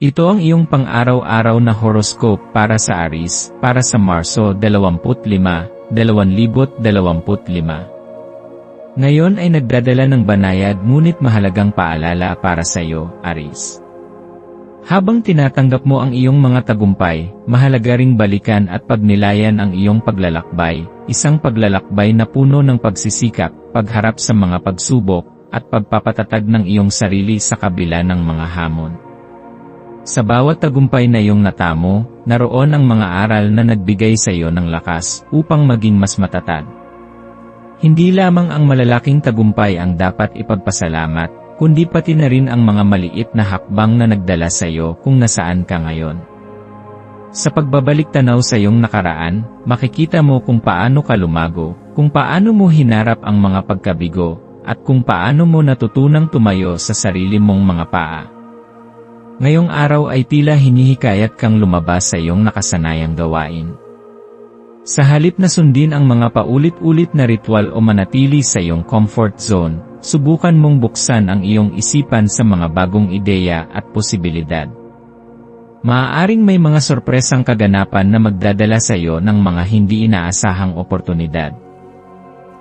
Ito ang iyong pang-araw-araw na horoscope para sa Aris, para sa Marso 25, 2025. Ngayon ay nagdadala ng banayad ngunit mahalagang paalala para sa iyo, Aris. Habang tinatanggap mo ang iyong mga tagumpay, mahalaga ring balikan at pagnilayan ang iyong paglalakbay, isang paglalakbay na puno ng pagsisikap, pagharap sa mga pagsubok, at pagpapatatag ng iyong sarili sa kabila ng mga hamon. Sa bawat tagumpay na iyong natamo, naroon ang mga aral na nagbigay sa iyo ng lakas upang maging mas matatag. Hindi lamang ang malalaking tagumpay ang dapat ipagpasalamat, kundi pati na rin ang mga maliit na hakbang na nagdala sa iyo kung nasaan ka ngayon. Sa pagbabalik tanaw sa iyong nakaraan, makikita mo kung paano ka lumago, kung paano mo hinarap ang mga pagkabigo, at kung paano mo natutunang tumayo sa sarili mong mga paa. Ngayong araw ay tila hinihikayat kang lumabas sa iyong nakasanayang gawain. Sa halip na sundin ang mga paulit-ulit na ritual o manatili sa iyong comfort zone, subukan mong buksan ang iyong isipan sa mga bagong ideya at posibilidad. Maaaring may mga sorpresang kaganapan na magdadala sa iyo ng mga hindi inaasahang oportunidad.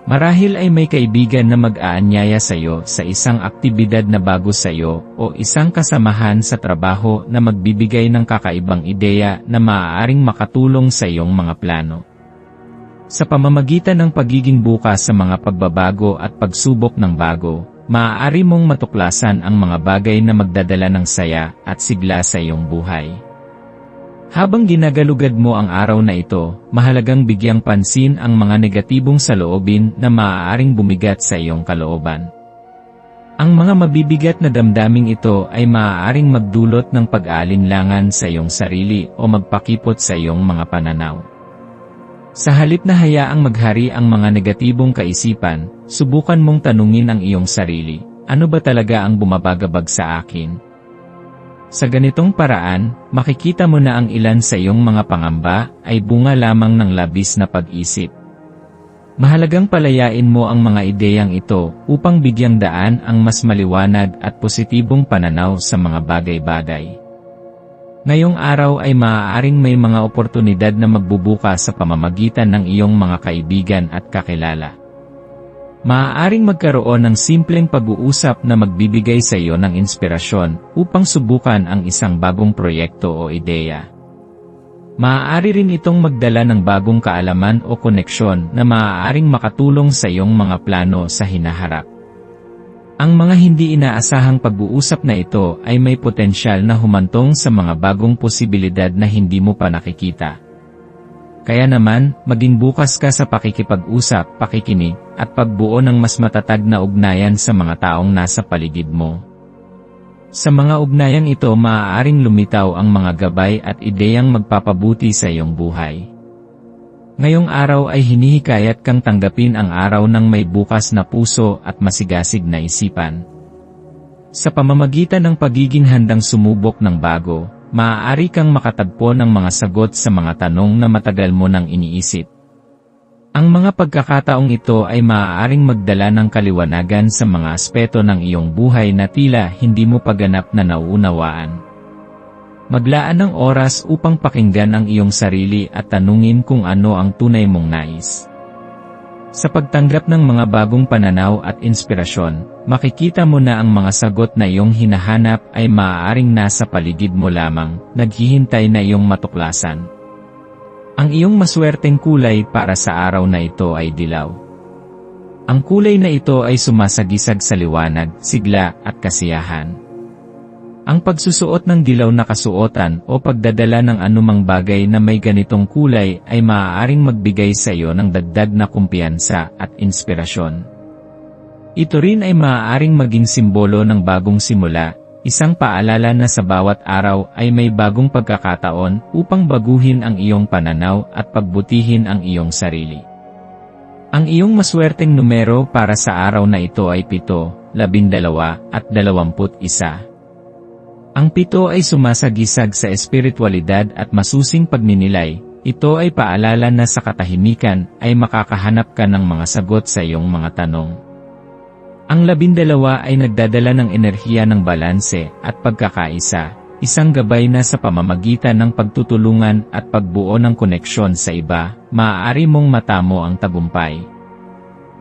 Marahil ay may kaibigan na mag-aanyaya sa iyo sa isang aktibidad na bago sa iyo o isang kasamahan sa trabaho na magbibigay ng kakaibang ideya na maaaring makatulong sa iyong mga plano. Sa pamamagitan ng pagiging bukas sa mga pagbabago at pagsubok ng bago, maaari mong matuklasan ang mga bagay na magdadala ng saya at sigla sa iyong buhay. Habang ginagalugad mo ang araw na ito, mahalagang bigyang pansin ang mga negatibong saloobin na maaaring bumigat sa iyong kalooban. Ang mga mabibigat na damdaming ito ay maaaring magdulot ng pag-aalinlangan sa iyong sarili o magpakipot sa iyong mga pananaw. Sa halip na hayaang maghari ang mga negatibong kaisipan, subukan mong tanungin ang iyong sarili, ano ba talaga ang bumabagabag sa akin? Sa ganitong paraan, makikita mo na ang ilan sa iyong mga pangamba ay bunga lamang ng labis na pag-isip. Mahalagang palayain mo ang mga ideyang ito upang bigyang daan ang mas maliwanag at positibong pananaw sa mga bagay-bagay. Ngayong araw ay maaaring may mga oportunidad na magbubuka sa pamamagitan ng iyong mga kaibigan at kakilala. Maaaring magkaroon ng simpleng pag-uusap na magbibigay sa iyo ng inspirasyon upang subukan ang isang bagong proyekto o ideya. Maaari rin itong magdala ng bagong kaalaman o koneksyon na maaaring makatulong sa iyong mga plano sa hinaharap. Ang mga hindi inaasahang pag-uusap na ito ay may potensyal na humantong sa mga bagong posibilidad na hindi mo pa nakikita. Kaya naman, maging bukas ka sa pakikipag-usap, pakikinig, at pagbuo ng mas matatag na ugnayan sa mga taong nasa paligid mo. Sa mga ugnayang ito maaaring lumitaw ang mga gabay at ideyang magpapabuti sa iyong buhay. Ngayong araw ay hinihikayat kang tanggapin ang araw ng may bukas na puso at masigasig na isipan. Sa pamamagitan ng pagiging handang sumubok ng bago, maaari kang makatagpo ng mga sagot sa mga tanong na matagal mo nang iniisip. Ang mga pagkakataong ito ay maaaring magdala ng kaliwanagan sa mga aspeto ng iyong buhay na tila hindi mo paganap na nauunawaan. Maglaan ng oras upang pakinggan ang iyong sarili at tanungin kung ano ang tunay mong nais. Sa pagtanggap ng mga bagong pananaw at inspirasyon, makikita mo na ang mga sagot na iyong hinahanap ay maaaring nasa paligid mo lamang, naghihintay na iyong matuklasan. Ang iyong maswerteng kulay para sa araw na ito ay dilaw. Ang kulay na ito ay sumasagisag sa liwanag, sigla, at kasiyahan. Ang pagsusuot ng dilaw na kasuotan o pagdadala ng anumang bagay na may ganitong kulay ay maaaring magbigay sa iyo ng dagdag na kumpiyansa at inspirasyon. Ito rin ay maaaring maging simbolo ng bagong simula, isang paalala na sa bawat araw ay may bagong pagkakataon upang baguhin ang iyong pananaw at pagbutihin ang iyong sarili. Ang iyong maswerteng numero para sa araw na ito ay 7, 12 at 21. Ang pito ay sumasagisag sa espiritualidad at masusing pagninilay, ito ay paalala na sa katahimikan ay makakahanap ka ng mga sagot sa iyong mga tanong. Ang labindalawa ay nagdadala ng enerhiya ng balanse at pagkakaisa, isang gabay na sa pamamagitan ng pagtutulungan at pagbuo ng koneksyon sa iba, maaari mong matamo ang tagumpay.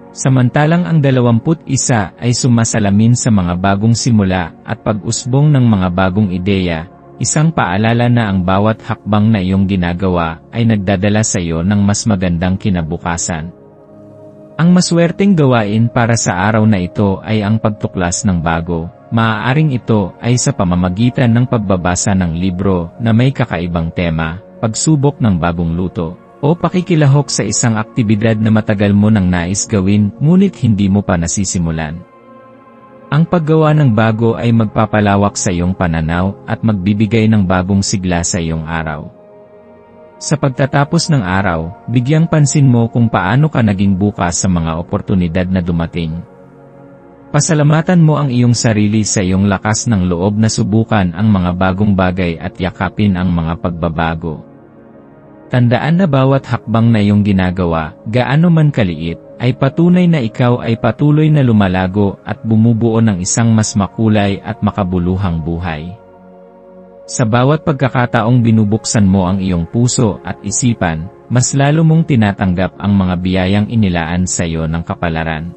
Samantalang ang 21 ay sumasalamin sa mga bagong simula at pag-usbong ng mga bagong ideya, isang paalala na ang bawat hakbang na iyong ginagawa ay nagdadala sa iyo ng mas magandang kinabukasan. Ang maswerteng gawain para sa araw na ito ay ang pagtuklas ng bago. Maaaring ito ay sa pamamagitan ng pagbabasa ng libro na may kakaibang tema, pagsubok ng bagong luto, o pakikilahok sa isang aktibidad na matagal mo nang nais gawin ngunit hindi mo pa nasisimulan. Ang paggawa ng bago ay magpapalawak sa iyong pananaw at magbibigay ng bagong sigla sa iyong araw. Sa pagtatapos ng araw, bigyang pansin mo kung paano ka naging bukas sa mga oportunidad na dumating. Pasalamatan mo ang iyong sarili sa iyong lakas ng loob na subukan ang mga bagong bagay at yakapin ang mga pagbabago. Tandaan na bawat hakbang na iyong ginagawa, gaano man kaliit, ay patunay na ikaw ay patuloy na lumalago at bumubuo ng isang mas makulay at makabuluhang buhay. Sa bawat pagkakataong binubuksan mo ang iyong puso at isipan, mas lalo mong tinatanggap ang mga biyayang inilaan sa iyo ng kapalaran.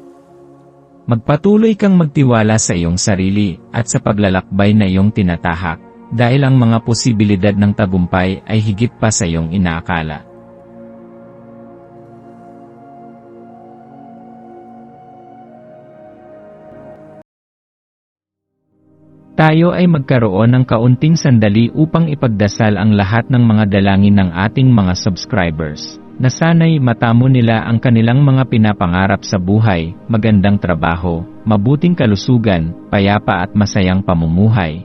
Magpatuloy kang magtiwala sa iyong sarili at sa paglalakbay na iyong tinatahak, dahil ang mga posibilidad ng tagumpay ay higit pa sa iyong inaakala. Tayo ay magkaroon ng kaunting sandali upang ipagdasal ang lahat ng mga dalangin ng ating mga subscribers, na sana'y matamo nila ang kanilang mga pinapangarap sa buhay, magandang trabaho, mabuting kalusugan, payapa at masayang pamumuhay,